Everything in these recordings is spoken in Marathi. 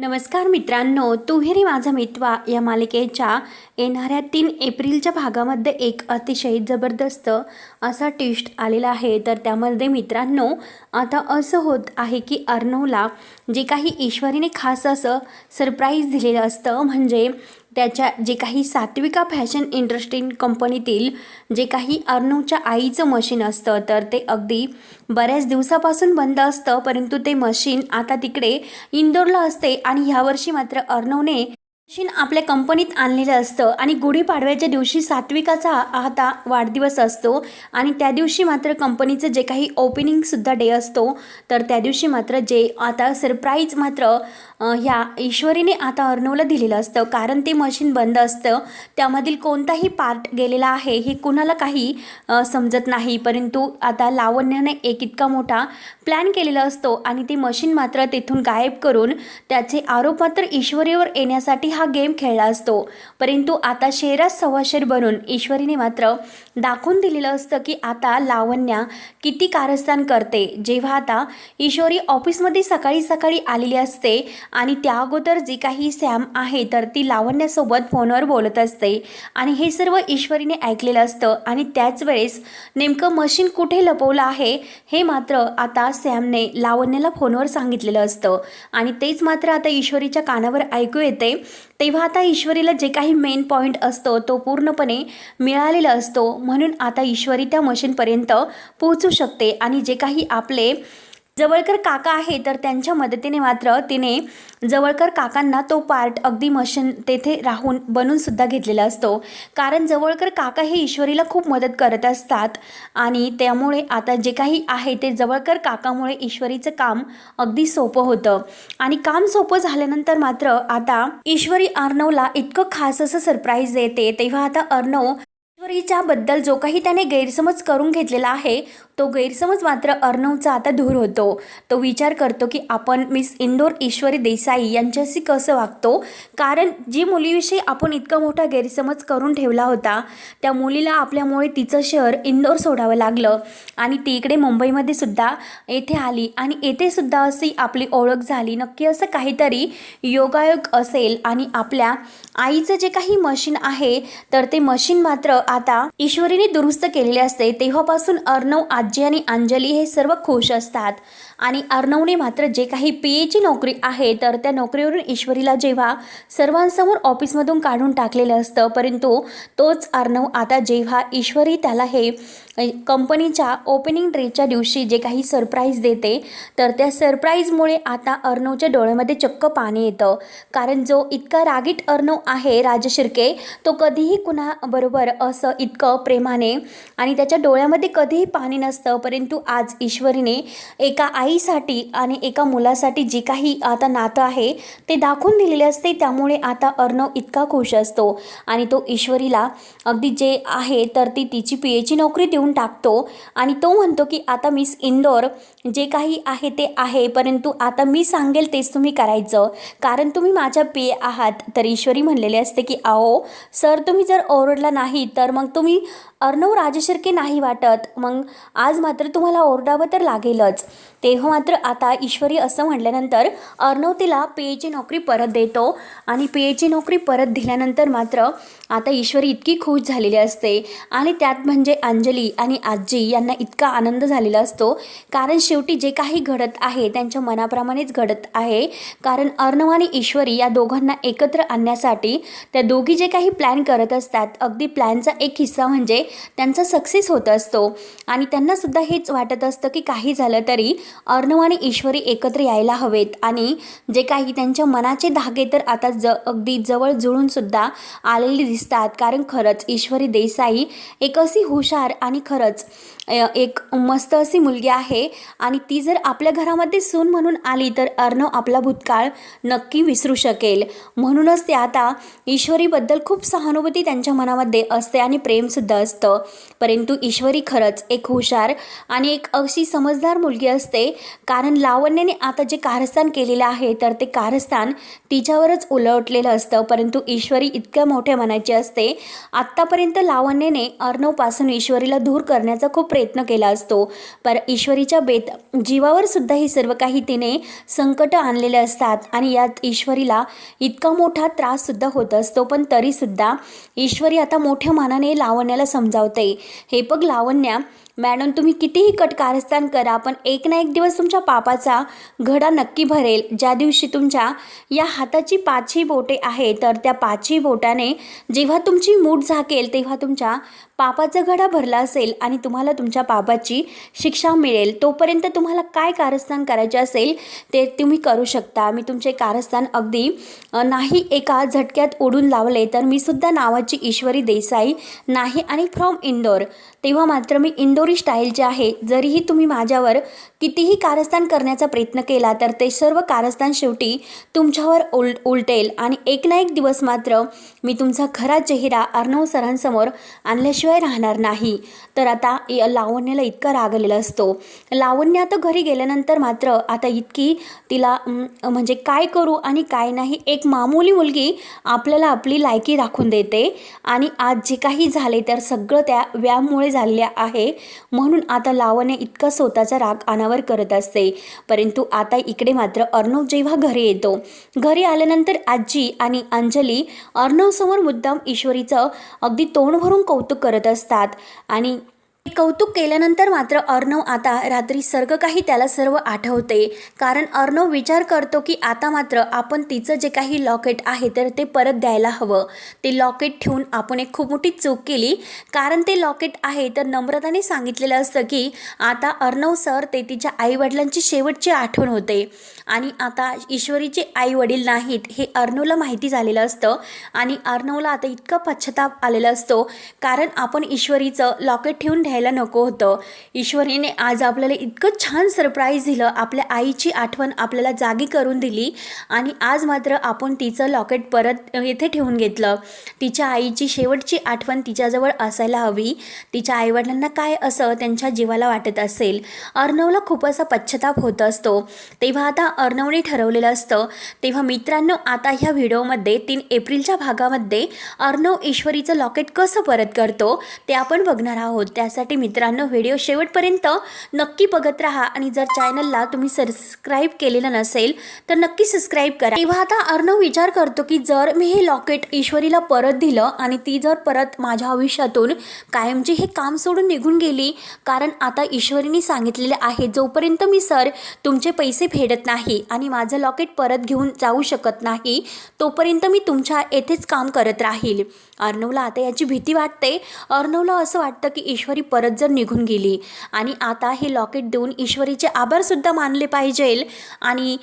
नमस्कार मित्रांनो तुहेरी माझा मित्वा या मालिकेच्या येणाऱ्या तीन एप्रिलच्या भागामध्ये एक अतिशय जबरदस्त असा ट्विस्ट आलेला आहे. तर त्यामध्ये मित्रांनो आता असं होत आहे की अर्णवला जे काही ईश्वरीने खास असं सरप्राईज दिलेलं असतं म्हणजे त्याच्या जे काही सात्विका फॅशन इंडस्ट्री कंपनीतील जे काही अर्णवच्या आईचं मशीन असतं तर ते अगदी बऱ्याच दिवसापासून बंद असतं परंतु ते मशीन आता तिकडे इंदोरला असते आणि ह्यावर्षी मात्र अर्णवने मशीन आपल्या कंपनीत आणलेलं असतं आणि गुढीपाडव्याच्या दिवशी सात्विकाचा आता वाढदिवस असतो आणि त्या दिवशी मात्र कंपनीचं जे काही ओपनिंगसुद्धा डे असतो तर त्या दिवशी मात्र जे आता सरप्राईज मात्र ह्या ईश्वरीने आता अर्णवला दिलेलं असतं कारण ते मशीन बंद असतं. त्यामधील कोणताही पार्ट गेलेला आहे हे कुणाला काही समजत नाही. परंतु आता लावण्याने एक इतका मोठा प्लॅन केलेला असतो आणि ते मशीन मात्र तेथून गायब करून त्याचे आरोप मात्र ईश्वरीवर येण्यासाठी हा गेम खेळला असतो. परंतु आता शेरात सव्वाशेर बनून ईश्वरीने मात्र दाखवून दिलेलं असतं की आता लावण्या किती कारस्थान करते. जेव्हा आता ईश्वरी ऑफिसमध्ये सकाळी सकाळी आलेली असते आणि त्या अगोदर जी काही सॅम आहे तर ती लावण्यासोबत फोनवर बोलत असते. आणि हे सर्व ईश्वरीने ऐकलेलं असतं. आणि त्याच वेळेस नेमकं मशीन कुठे लपवलं आहे हे मात्र आता सॅमने लावण्याला फोनवर सांगितलेलं असतं. आणि तेच मात्र आता ईश्वरीच्या कानावर ऐकू येते. तेव्हा आता ईश्वरीला जे काही मेन पॉईंट असतो तो पूर्णपणे मिळालेला असतो. म्हणून आता ईश्वरी त्या मशीनपर्यंत पोहोचू शकते. आणि जे काही आपले जवळकर काका आहे तर त्यांच्या मदतीने मात्र तिने जवळकर काकांना तो पार्ट अगदी मशीन तेथे राहून बनूनसुद्धा घेतलेला असतो. कारण जवळकर काका हे ईश्वरीला खूप मदत करत असतात आणि त्यामुळे आता जे काही आहे ते जवळकर काकामुळे ईश्वरीचं काम अगदी सोपं होतं. आणि काम सोपं झाल्यानंतर मात्र आता ईश्वरी अर्णवला इतकं खास असं सरप्राईज देते तेव्हा आता अर्णव ईश्वरीच्याबद्दल जो काही त्याने गैरसमज करून घेतलेला आहे तो गैरसमज मात्र अर्णवचा आता दूर होतो. तो विचार करतो की आपण मिस इंदोर ईश्वरी देसाई यांच्याशी कसं वागतो? कारण जी मुलीविषयी आपण इतका मोठा गैरसमज करून ठेवला होता त्या मुलीला आपल्यामुळे तिचं शहर इंदोर सोडावं लागलं. आणि ती इकडे मुंबईमध्ये सुद्धा येथे आली आणि येथे सुद्धा अशी आपली ओळख झाली. नक्की असं काहीतरी योगायोग असेल आणि आपल्या आईचं जे काही मशीन आहे तर ते मशीन मात्र आता ईश्वरीने दुरुस्त केलेले असते. तेव्हापासून अर्णव आजी आणि अंजली हे सर्व खुश असतात. आणि अर्णवने मात्र जे काही पी एची नोकरी आहे तर त्या नोकरीवरून ईश्वरीला जेव्हा सर्वांसमोर ऑफिसमधून काढून टाकलेलं असतं परंतु तोच अर्णव आता जेव्हा ईश्वरी त्याला हे कंपनीच्या ओपनिंग डेच्या दिवशी जे काही सरप्राईज देते तर त्या सरप्राईजमुळे आता अर्णवच्या डोळ्यामध्ये चक्क पाणी येतं. कारण जो इतका रागीट अर्णव आहे राज शिर्के तो कधीही कुणाबरोबर असं इतकं प्रेमाने आणि त्याच्या डोळ्यामध्ये कधीही पाणी नसतं परंतु आज ईश्वरीने एका आईसाठी आणि एका मुलासाठी जे काही आता नातं आहे ते दाखवून दिलेले असते. त्यामुळे आता अर्णव इतका खुश असतो आणि तो ईश्वरीला अगदी जे आहे तर ती तिची पी एची नोकरी देऊन टाकतो. आणि तो म्हणतो की आता मिस इंदोर जे काही आहे ते आहे परंतु आता मी सांगेल तेच तुम्ही करायचं. कारण तुम्ही माझ्या पी आहात. तर ईश्वरी म्हणलेले असते की आओ सर तुम्ही जर ओरडला नाही तर मग तुम्ही अर्णव राजशिर्के नाही वाटत. मग आज मात्र तुम्हाला ओरडावं तर लागेलच. तेव्हा मात्र आता ईश्वरी असं म्हटल्यानंतर अर्णव तिला पी एची नोकरी परत देतो आणि पी एची नोकरी परत दिल्यानंतर मात्र आता ईश्वरी इतकी खुश झालेली असते आणि त्यात म्हणजे अंजली आणि आजी यांना इतका आनंद झालेला असतो. कारण शेवटी जे काही घडत आहे त्यांच्या मनाप्रमाणेच घडत आहे. कारण अर्णव आणि ईश्वरी या दोघांना एकत्र आणण्यासाठी त्या दोघी जे काही प्लॅन करत असतात अगदी प्लॅनचा एक हिस्सा म्हणजे त्यांचा सक्सेस होत असतो. आणि त्यांनासुद्धा हेच वाटत असतं की काही झालं तरी अर्णव आणि ईश्वरी एकत्र यायला हवेत. आणि जे काही त्यांच्या मनाचे धागे तर आता ज अगदी जवळ जुळूनसुद्धा आलेले दिसतात. कारण खरंच ईश्वरी देसाई एक अशी हुशार आणि खरंच एक मस्त अशी मुलगी आहे. आणि ती जर आपल्या घरामध्ये सून म्हणून आली तर अर्णव आपला भूतकाळ नक्की विसरू शकेल. म्हणूनच ते आता ईश्वरीबद्दल खूप सहानुभूती त्यांच्या मनामध्ये असते आणि प्रेमसुद्धा असतं. असतं. परंतु ईश्वरी खरंच एक हुशार आणि एक अशी समजदार मुलगी असते. कारण लावण्याने आता जे कारस्थान केलेलं आहे तर ते कारस्थान तिच्यावरच उलटलेलं असतं. परंतु ईश्वरी इतक्या मोठ्या मनाची असते. आत्तापर्यंत लावण्याने अर्णवपासून ईश्वरीला दूर करण्याचा खूप प्रयत्न केला असतो. पर ईश्वरीच्या बेत जीवावर सुद्धा हे सर्व काही तिने संकट आणलेले असतात आणि यात ईश्वरीला इतका मोठा त्राससुद्धा होत असतो. पण तरीसुद्धा ईश्वरी आता मोठ्या मनाने लावण्याला समजावते हे बघ लावण्या मॅडम तुम्ही कितीही कट कारस्थान करा पण एक ना एक दिवस तुमच्या पापाचा घडा नक्की भरेल. ज्या दिवशी तुमच्या या हाताची पाचही बोटे आहे तर त्या पाचही बोटाने जेव्हा तुमची मूठ झाकेल तेव्हा तुमच्या पापाचा घडा भरला असेल आणि तुम्हाला तुमच्या पापाची शिक्षा मिळेल. तोपर्यंत तुम्हाला काय कारस्थान करायचे असेल ते तुम्ही करू शकता. मी तुमचे कारस्थान अगदी नाही एका झटक्यात ओढून लावले तर मी सुद्धा नावाची ईश्वरी देसाई नाही आणि फ्रॉम इंदोर तेव्हा मात्र मी इंदोरी स्टाईलचे आहे जरीही तुम्ही माझ्यावर कितीही कारस्थान करण्याचा प्रयत्न केला तर ते सर्व कारस्थान शेवटी तुमच्यावर उल उलटेल. आणि एक ना एक दिवस मात्र मी तुमचा खरा चेहरा अर्णव सरांसमोर आणल्याशिवाय राहणार नाही. तर आता लावण्याला इतका राग आलेला असतो. लावण्य आता घरी गेल्यानंतर मात्र आता इतकी तिला म्हणजे काय करू आणि काय नाही एक मामूली मुलगी आपल्याला आपली लायकी दाखवून देते. आणि आज जे काही झाले तर सगळं त्या व्यायाममुळे झाले आहे. म्हणून आता लावण्य इतका स्वतःचा राग मनावर करत असते. परंतु आता इकडे मात्र अर्णव जेव्हा घरी येतो घरी आल्यानंतर आजी आणि अंजली अर्णवसमोर मुद्दाम ईश्वरीचं अगदी तोंड भरून कौतुक करत असतात आणि कौतुक केल्यानंतर मात्र अर्णव आता रात्री सर्ग काही त्याला सर्व आठवते. कारण अर्णव विचार करतो की आता मात्र आपण तिचं जे काही लॉकेट आहे तर ते परत द्यायला हवं. ते लॉकेट ठेवून आपण एक खूप मोठी चूक केली. कारण ते लॉकेट आहे तर नम्रताने सांगितलेलं असतं की आता अर्णव सर ते तिच्या आईवडिलांची शेवटची आठवण होते. आणि आता ईश्वरीचे आई वडील नाहीत हे अर्णवला माहिती झालेलं असतं. आणि अर्णवला आता इतका पश्चाताप आलेला असतो. कारण आपण ईश्वरीचं लॉकेट ठेवून घ्यायला नको होतं. ईश्वरीने आज आपल्याला इतकं छान सरप्राईज दिलं. आपल्या आईची आठवण आपल्याला जागी करून दिली. आणि आज मात्र आपण तिचं लॉकेट परत येथे ठेवून घेतलं. तिच्या आईची शेवटची आठवण तिच्याजवळ असायला हवी. तिच्या आईवडिलांना काय असं त्यांच्या जीवाला वाटत असेल? अर्णवला खूप असा पश्चाताप होत असतो. तेव्हा आता अर्णवने ठरवलेलं असतं. तेव्हा मित्रांनो आता ह्या व्हिडिओमध्ये तीन एप्रिलच्या भागामध्ये अर्णव ईश्वरीचं लॉकेट कसं परत करतो ते आपण बघणार आहोत. त्यासाठी मित्रांनो व्हिडिओ शेवटपर्यंत नक्की बघत राहा. आणि जर चॅनलला तुम्ही सबस्क्राईब केलेलं नसेल तर नक्की सबस्क्राईब करा. तेव्हा आता अर्णव विचार करतो की जर मी हे लॉकेट ईश्वरीला परत दिलं आणि ती जर परत माझ्या आयुष्यातून कायमची हे काम सोडून निघून गेली कारण आता ईश्वरीने सांगितलेले आहे जोपर्यंत मी सर तुमचे पैसे फेडत नाही आणि माझं लॉकेट परत घेऊन जाऊ शकत नाही तोपर्यंत मी तुमच्या येथेच काम करत राहील. अर्णवला आता याची भीती वाटते. अर्णवला असं वाटतं की ईश्वरी परत जर निघून गेली. आणि आता हे लॉकेट देऊन ईश्वरीचे आभारसुद्धा मानले पाहिजेल आणि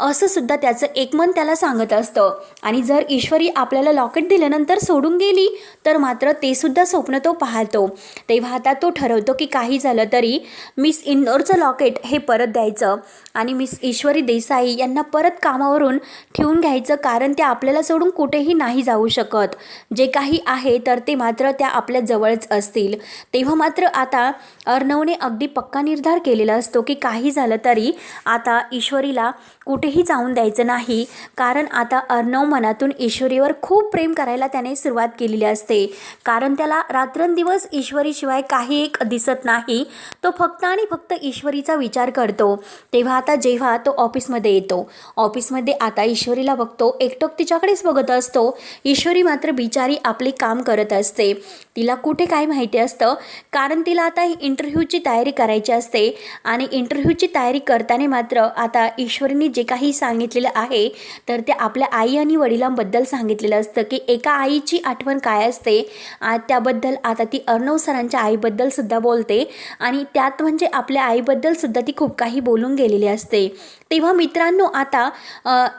असंसुद्धा त्याचं एकमन त्याला सांगत असतं. आणि जर ईश्वरी आपल्याला लॉकेट दिल्यानंतर सोडून गेली तर मात्र ते सुद्धा स्वप्न तो पाहतो. तेव्हा आता तो ठरवतो की काही झालं तरी मिस इंदोरचं लॉकेट हे परत द्यायचं. आणि मिस ईश्वरी देसाई यांना परत कामावरून ठेवून घ्यायचं कारण त्या आपल्याला सोडून कुठेही नाही जाऊ शकत. जे काही आहे तर ते मात्र त्या आपल्या जवळच असतील. तेव्हा मात्र आता अर्णवने अगदी पक्का निर्धार केलेला असतो की काही झालं तरी आता ईश्वरीला कुठेही जाऊन द्यायचं नाही. कारण आता अर्णव मनातून ईश्वरीवर खूप प्रेम करायला त्याने सुरुवात केलेली असते. कारण त्याला रात्रंदिवस ईश्वरीशिवाय काही एक दिसत नाही. तो फक्त आणि फक्त ईश्वरीचा विचार करतो. तेव्हा आता जेव्हा तो ऑफिसमध्ये येतो. ऑफिसमध्ये आता ईश्वरीला बघतो. एकटक तिच्याकडेच बघत असतो. ईश्वरी मात्र बिचारी आपले काम करत असते. तिला कुठे काय माहिती असतं? कारण तिला आता इंटरव्ह्यूची तयारी करायची असते आणि इंटरव्ह्यूची तयारी करताना मात्र आता ईश्वरीने जे काही सांगितलेलं आहे तर ते आपल्या आई आणि वडिलांबद्दल सांगितलेलं असतं की एका आईची आठवण काय असते आ, त्याबद्दल आता ती अर्णव सरांच्या आईबद्दल सुद्धा बोलते आणि त्यात म्हणजे आपल्या आईबद्दल सुद्धा ती खूप काही बोलून गेलेली असते. तेव्हा मित्रांनो आता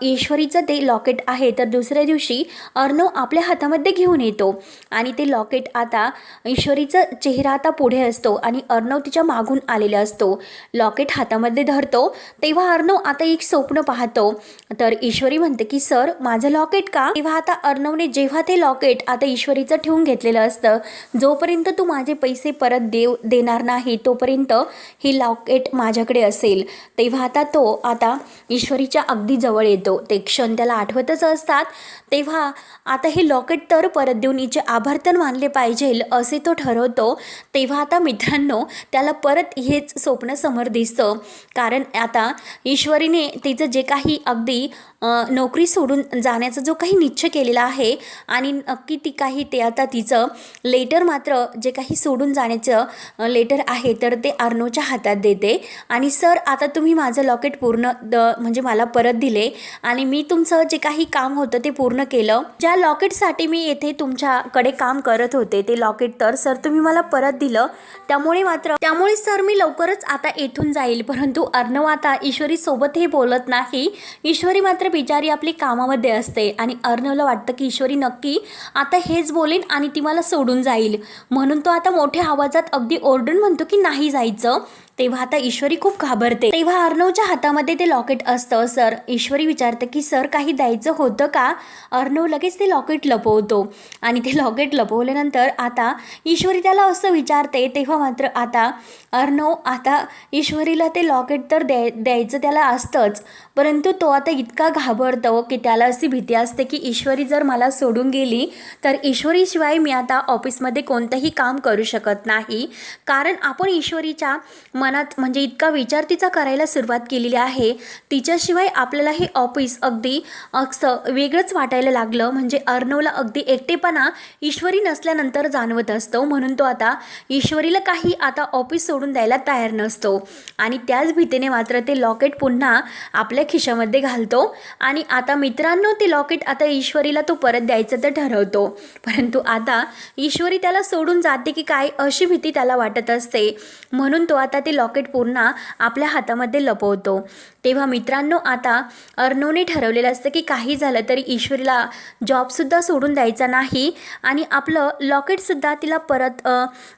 ईश्वरीचं ते लॉकेट आहे तर दुसऱ्या दिवशी अर्णव आपल्या हातामध्ये घेऊन येतो आणि ते लॉकेट आता ईश्वरीचा चेहरा आता आता पुढे असतो आणि अर्णव तिच्या मागून आलेला असतो. लॉकेट हातामध्ये धरतो. तेव्हा अर्णव आता एक स्वप्न पाहतो. तर ईश्वरी म्हणते की सर माझं लॉकेट का? तेव्हा आता अर्णवने जेव्हा ते लॉकेट आता ईश्वरीचं ठेवून घेतलेलं असतं. जोपर्यंत तू माझे पैसे परत देव देणार नाही तोपर्यंत हे लॉकेट माझ्याकडे असेल. तेव्हा आता तो आता ईश्वरीच्या अगदी जवळ येतो. ते क्षण त्याला आठवतच असतात. तेव्हा आता हे लॉकेट तर परत देऊन हिचे आभार तर मानले पाहिजे असे तो ठरवतो. तेव्हा आता मित्रांनो त्याला परत हेच स्वप्न समोर दिसतं. कारण आता ईश्वरीने तिचं जे काही अगदी नोकरी सोडून जाण्याचा जो काही निश्चय केलेला आहे आणि नक्की ती काही ते आता तिचं लेटर मात्र जे काही सोडून जाण्याचं लेटर आहे तर ते अर्नोच्या हातात देते. आणि सर आता तुम्ही माझं लॉकेट पूर्ण द म्हणजे मला परत दिले आणि मी तुमचं जे काही काम होतं ते पूर्ण केलं. ज्या लॉकेटसाठी मी येथे तुमच्याकडे काम करत होते ते लॉकेट तर सर तुम्ही मला परत दिले त्यामुळे मात्र त्यामुळे सर मी लवकरच आता येथून जाईल. परंतु अर्णव आता ईश्वरी सोबतही बोलत नाही. ईश्वरी मात्र बिचारी आपली कामामध्ये असते आणि अर्णवला वाटतं की ईश्वरी नक्की आता हेच बोलेन आणि ती मला सोडून जाईल. म्हणून तो आता मोठ्या आवाजात अगदी ओरडून म्हणतो की नाही जायचं. तेव्हा आता ईश्वरी खूप घाबरते. तेव्हा अर्णवच्या हातामध्ये ते लॉकेट असतं. सर ईश्वरी विचारते की सर काही द्यायचं होतं का? अर्णव लगेच ते लॉकेट लपवतो. आणि ते लॉकेट लपवल्यानंतर आता ईश्वरी त्याला असं विचारते तेव्हा मात्र आता अर्णव आता ईश्वरीला ते लॉकेट तर द्याय द्यायचं त्याला असतंच. परंतु तो आता इतका घाबरतो की त्याला अशी भीती असते की ईश्वरी जर मला सोडून गेली तर ईश्वरीशिवाय मी आता ऑफिसमध्ये कोणतंही काम करू शकत नाही. कारण आपण ईश्वरीच्या मनात म्हणजे इतका विचार तिचा करायला सुरुवात केलेली आहे. तिच्याशिवाय आपल्याला हे ऑफिस अगदी असं वेगळंच वाटायला लागलं. म्हणजे अर्णवला अगदी एकटेपणा ईश्वरी नसल्यानंतर जाणवत असतो. म्हणून तो आता ईश्वरीला काही आता ऑफिस सोडून द्यायला तयार नसतो. आणि त्याच भीतीने मात्र ते लॉकेट पुन्हा आपल्या खिशामध्ये घालतो. आणि आता मित्रांनो ते लॉकेट आता ईश्वरीला तो परत द्यायचं तर ठरवतो. परंतु आता ईश्वरी त्याला सोडून जाते की काय अशी भीती त्याला वाटत असते. म्हणून तो आता ते लॉकेट पुन्हा आपल्या हातामध्ये लपवतो. तेव्हा मित्रांनो आता अर्णवने ठरवलेलं असतं की काही झालं तरी ईश्वरीला जॉबसुद्धा सोडून द्यायचा नाही. आणि आपलं लॉकेटसुद्धा तिला परत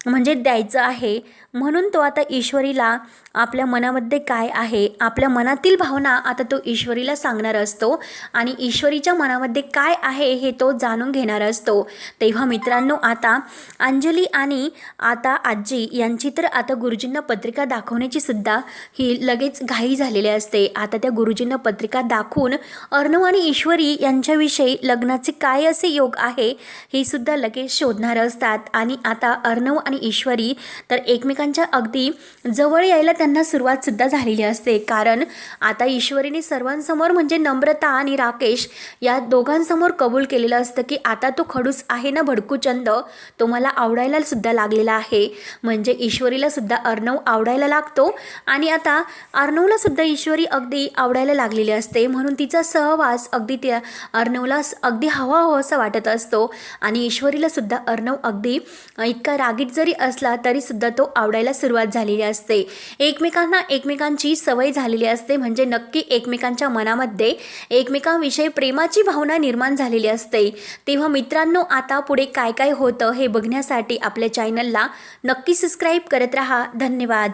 म्हणजे द्यायचं आहे. म्हणून तो आता ईश्वरीला आपल्या मनामध्ये काय आहे आपल्या मनातील भावना आता तो ईश्वरीला सांगणार असतो आणि ईश्वरीच्या मनामध्ये काय आहे हे तो जाणून घेणार असतो. तेव्हा मित्रांनो आता अंजली आणि आता आजी यांची तर आता गुरुजींना पत्रिका दाखवण्याची सुद्धा ही लगेच घाई झालेली असते. आता त्या गुरुजींना पत्रिका दाखवून अर्णव आणि ईश्वरी यांच्याविषयी लग्नाचे काय असे योग आहे हे सुद्धा लगेच शोधणार असतात. आणि आता अर्णव आणि ईश्वरी तर एकमेकांच्या अगदी जवळ यायला त्यांना सुरुवातसुद्धा झालेली असते. कारण आता ईश्वरीने सर्वांसमोर म्हणजे नम्रता आणि राकेश या दोघांसमोर कबूल केलेलं असतं की आता तो खडूस आहे ना भडकूचंद तो मला आवडायला सुद्धा लागलेला आहे. म्हणजे ईश्वरीला सुद्धा अर्णव आवडायला लागतो आणि आता अर्णवला सुद्धा ईश्वरी अगदी आवडायला लागलेली असते. म्हणून तिचा सहवास अगदी त्या अर्णवला अगदी हवा हवासा वाटत असतो. आणि ईश्वरीला सुद्धा अर्णव अगदी इतका रागीट जरी असला तरी सुद्धा तो आवडायला सुरुवात झालेली असते. एकमेकांना एकमेकांची सवय झालेली असते. म्हणजे नक्की एकमेकांच्या मनामध्ये एकमेकांविषयी प्रेमाची भावना निर्माण झालेली असते. तेव्हा मित्रांनो आता पुढे काय काय होतं हे बघण्यासाठी आपल्या चॅनलला नक्की सबस्क्राईब करत राहा. धन्यवाद.